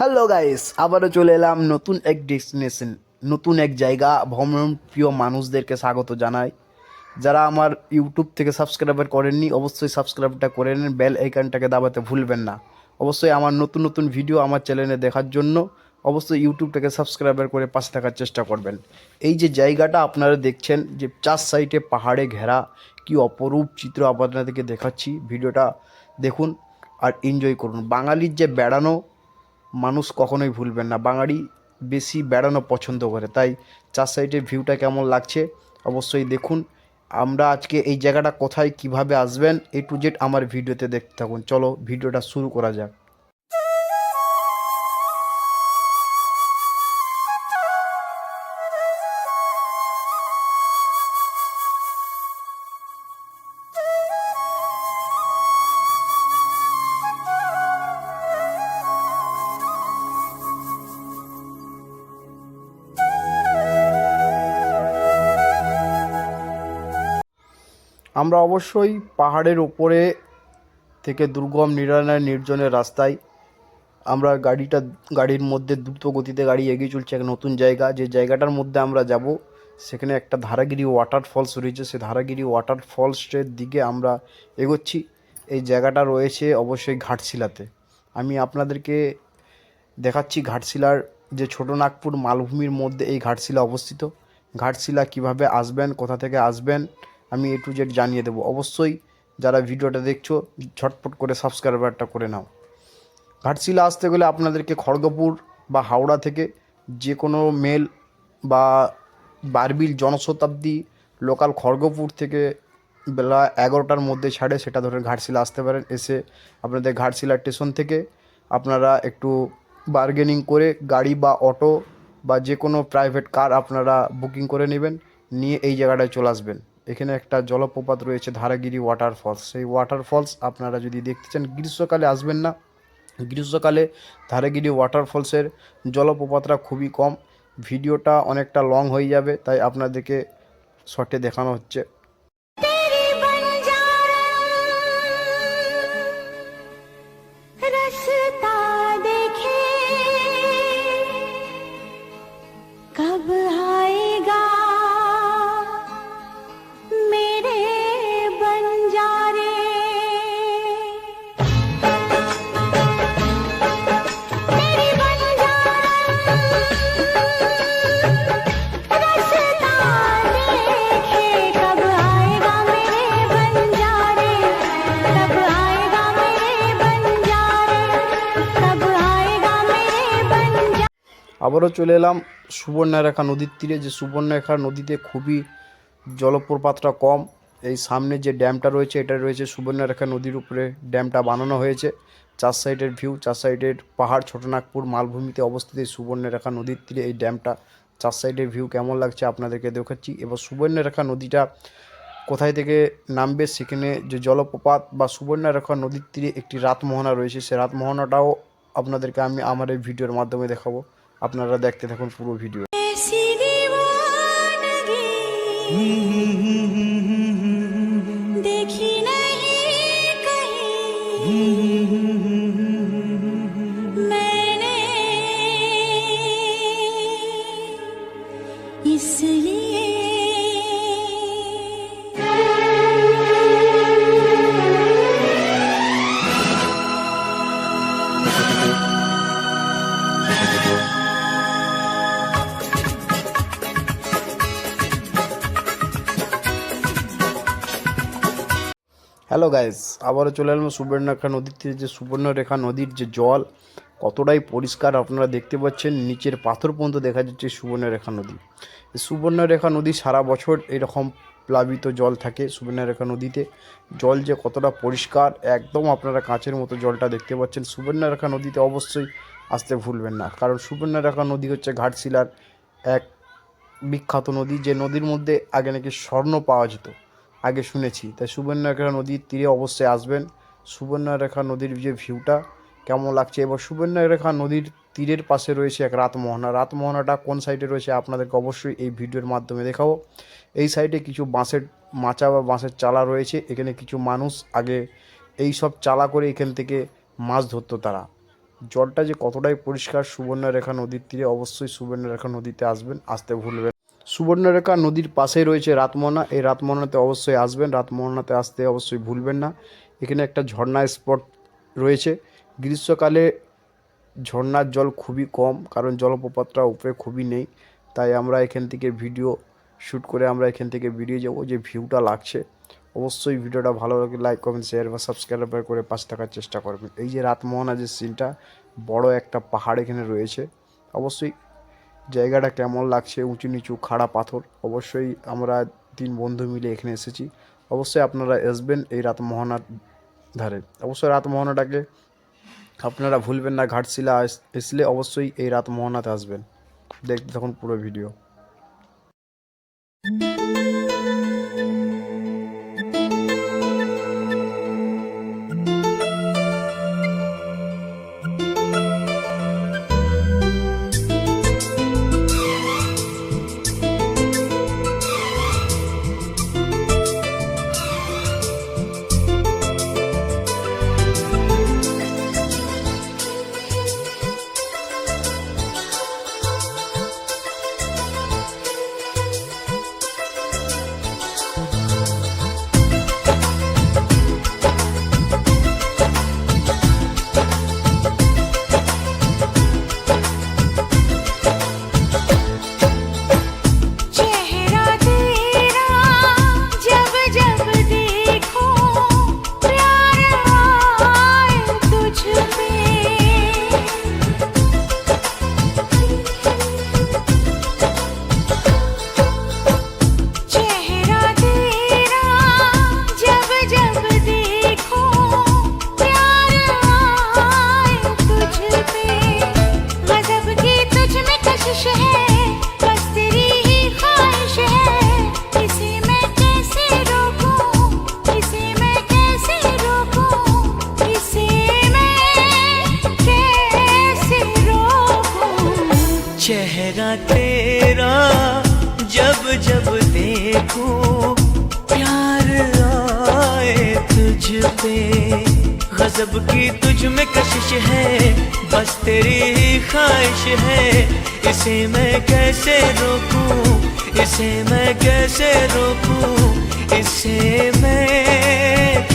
Hello guys আবারও চলে এলাম নতুন এক ডেস্টিনেশন নতুন এক জায়গা, ভ্রমণ প্রিয় মানুষদেরকে স্বাগত জানাই। যারা আমার ইউটিউব থেকে সাবস্ক্রাইবার করেননি, অবশ্যই সাবস্ক্রাইবটা করে নেন বেল আইকনটাকে দাবাতে ভুলবেন না। অবশ্যই আমার নতুন নতুন ভিডিও আমার চ্যানেলে দেখার জন্য অবশ্যই ইউটিউবটাকে সাবস্ক্রাইবার করে পাশে থাকার চেষ্টা করবেন। এই যে জায়গাটা আপনারা দেখছেন, যে চার সাইডে পাহাড়ে ঘেরা, কি অপরূপ চিত্র আপনাদেরকে দেখাচ্ছি। ভিডিওটা দেখুন আর এনজয় করুন। বাঙালির যে বেড়ানো মানুষ কখনোই ভুলবেন না। বাঙালি বেশি বেড়ানো পছন্দ করে। তাই চার সাইডের ভিউটা কেমন লাগছে অবশ্যই দেখুন। আমরা আজকে এই জায়গাটা কোথায়, কীভাবে আসবেন এ টু জেড আমার ভিডিওতে দেখতে থাকুন। চলো ভিডিওটা শুরু করা যাক। আমরা অবশ্যই পাহাড়ের ওপরে থেকে দুর্গম, নিরানয়, নির্জনের রাস্তায় আমরা গাড়িটা, গাড়ির মধ্যে দ্রুত গতিতে গাড়ি এগিয়ে চলছে এক নতুন জায়গা। যে জায়গাটার মধ্যে আমরা যাব, সেখানে একটা ধারাগিরি ওয়াটার ফলস রয়েছে। সে ধারাগিরি ওয়াটার ফলসের দিকে আমরা এগোচ্ছি। এই জায়গাটা রয়েছে অবশ্যই ঘাটশিলাতে। আমি আপনাদেরকে দেখাচ্ছি ঘাটশিলার যে ছোট নাগপুর মালভূমির মধ্যে এই ঘাটশিলা অবস্থিত। ঘাটশিলা কীভাবে আসবেন, কোথা থেকে আসবেন আমি এ টু জেড জানিয়ে দেবো। অবশ্যই যারা ভিডিওটা দেখছ, ঝটপট করে সাবস্ক্রাইবারটা করে নাও। ঘাটশিলা আসতে গেলে আপনাদেরকে খড়গপুর বা হাওড়া থেকে যে কোনো মেল বা বারবিল জনশতাব্দী লোকাল খড়গপুর থেকে বেলা এগারোটার মধ্যে ছাড়ে, সেটা ধরে ঘাটশিলা আসতে পারেন। এসে আপনাদের ঘাটশিলা স্টেশন থেকে আপনারা একটু বার্গেনিং করে গাড়ি বা অটো বা যে কোনো প্রাইভেট কার আপনারা বুকিং করে নেবেন। নিয়ে এই জায়গাটায় চলে আসবেন। এখানে একটা জলপ্রপাত রয়েছে ধারাগিরি ওয়াটার ফলস সেই ওয়াটার ফলস আপনারা যদি দেখতে চান, গ্রীষ্মকালে আসবেন না। গ্রীষ্মকালে ধারাগিরি ওয়াটারফলসের জলপ্রপাতটা খুবই কম। ভিডিওটা অনেকটা লং হয়ে যাবে, তাই আপনাদেরকে শর্টে দেখানো হচ্ছে। আবারও চলে এলাম সুবর্ণরেখা নদীর তীরে। যে সুবর্ণরেখা নদীতে খুবই জলপ্রপাতটা কম। এই সামনে যে ড্যামটা রয়েছে, এটা রয়েছে সুবর্ণরেখা নদীর উপরে ড্যামটা বানানো হয়েছে। চার সাইডের ভিউ, চার সাইডের পাহাড় ছোটনাগপুর মালভূমিতে অবস্থিত এই সুবর্ণরেখা নদীর তীরে এই ড্যামটা। চার সাইডের ভিউ কেমন লাগছে আপনাদেরকে দেখাচ্ছি। এবার সুবর্ণরেখা নদীটা কোথায় থেকে নামবে সেখানে যে জলপ্রপাত বা সুবর্ণরেখা নদীর তীরে একটি রাতমোহনা রয়েছে, সে রাতমোহনাটাও আপনাদেরকে আমি আমার এই ভিডিওর মাধ্যমে দেখাবো। আপনারা দেখতে থাকুন পুরো ভিডিও ऐसी दीवानगी देखी नहीं कहीं मैंने इसलिए হ্যালো গাইস আবারও চলে এলাম সুবর্ণরেখা নদীর তীরে। যে সুবর্ণরেখা নদীর যে জল, কতটাই পরিষ্কার আপনারা দেখতে পাচ্ছেন, নিচের পাথর পর্যন্ত দেখা যাচ্ছে সুবর্ণরেখা নদী। সুবর্ণরেখা নদী সারা বছর এরকম প্লাবিত জল থাকে সুবর্ণরেখা নদীতে। জল যে কতটা পরিষ্কার, একদম আপনারা কাঁচের মতো জলটা দেখতে পাচ্ছেন। সুবর্ণরেখা নদীতে অবশ্যই আসতে ভুলবেন না। কারণ সুবর্ণরেখা নদী হচ্ছে ঘাটশিলার এক বিখ্যাত নদী, যে নদীর মধ্যে আগে নাকি স্বর্ণ পাওয়া যেত। আগে শুনেছি। তাই সুবর্ণরেখা নদীর তীরে অবশ্যই আসবেন। সুবর্ণরেখা নদীর যে ভিউটা, কেমন লাগছে? এবার সুবর্ণরেখা নদীর তীরের পাশে রয়েছে এক রাতমোহনা। রাতমোহনাটা কোন সাইডে রয়েছে আপনাদেরকে অবশ্যই এই ভিডিওর মাধ্যমে দেখাবো। এই সাইডে কিছু বাঁশের মাচা বা বাঁশের চালা রয়েছে। এখানে কিছু মানুষ আগে এই সব চালা করে এখান থেকে মাছ ধরতো তারা। জলটা যে কতটাই পরিষ্কার সুবর্ণরেখা নদীর তীরে, অবশ্যই সুবর্ণরেখা নদীতে আসবেন, আসতে ভুলবেন। সুবর্ণরেখা নদীর পাশেই রয়েছে রাতমোহনা এই রাতমোহনাতে অবশ্যই আসবেন। রাতমোহনাতে আসতে অবশ্যই ভুলবেন না। এখানে একটা ঝর্ণা স্পট রয়েছে। গ্রীষ্মকালে ঝর্ণার জল খুবই কম, কারণ জলপ্রপাতটা উপরে খুবই নেই। তাই আমরা এখান থেকে ভিডিও শ্যুট করে আমরা এখান থেকে বেরিয়ে যাব যে ভিউটা লাগছে। অবশ্যই ভিডিওটা ভালো লাগে লাইক কমেন্ট শেয়ার বা সাবস্ক্রাইব করে পাশে থাকার চেষ্টা করবেন। এই যে রাতমোহনা যে সিনটা বড় একটা পাহাড় এখানে রয়েছে। অবশ্যই জায়গাটা কেমন লাগছে? উঁচু নিচু, খাড়া পাথর? অবশ্যই আমরা তিন বন্ধু মিলে এখানে এসেছি। অবশ্যই আপনারা আসবেন এই রাত মোহনার ধারে। অবশ্যই রাত মোহনাটাকে আপনারা ভুলবেন না। ঘাটশিলা এসলে আসলে অবশ্যই এই রাত মোহনাতে আসবেন। দেখতে তখন পুরো ভিডিও चेहरा तेरा, जब जब देखूँ, प्यार आए तुझ पे। गजब की तुझ में कशिश है, बस तेरी ख्वाहिश है। इसे मैं कैसे रोकूं, इसे मैं कैसे रोकूं, इसे मैं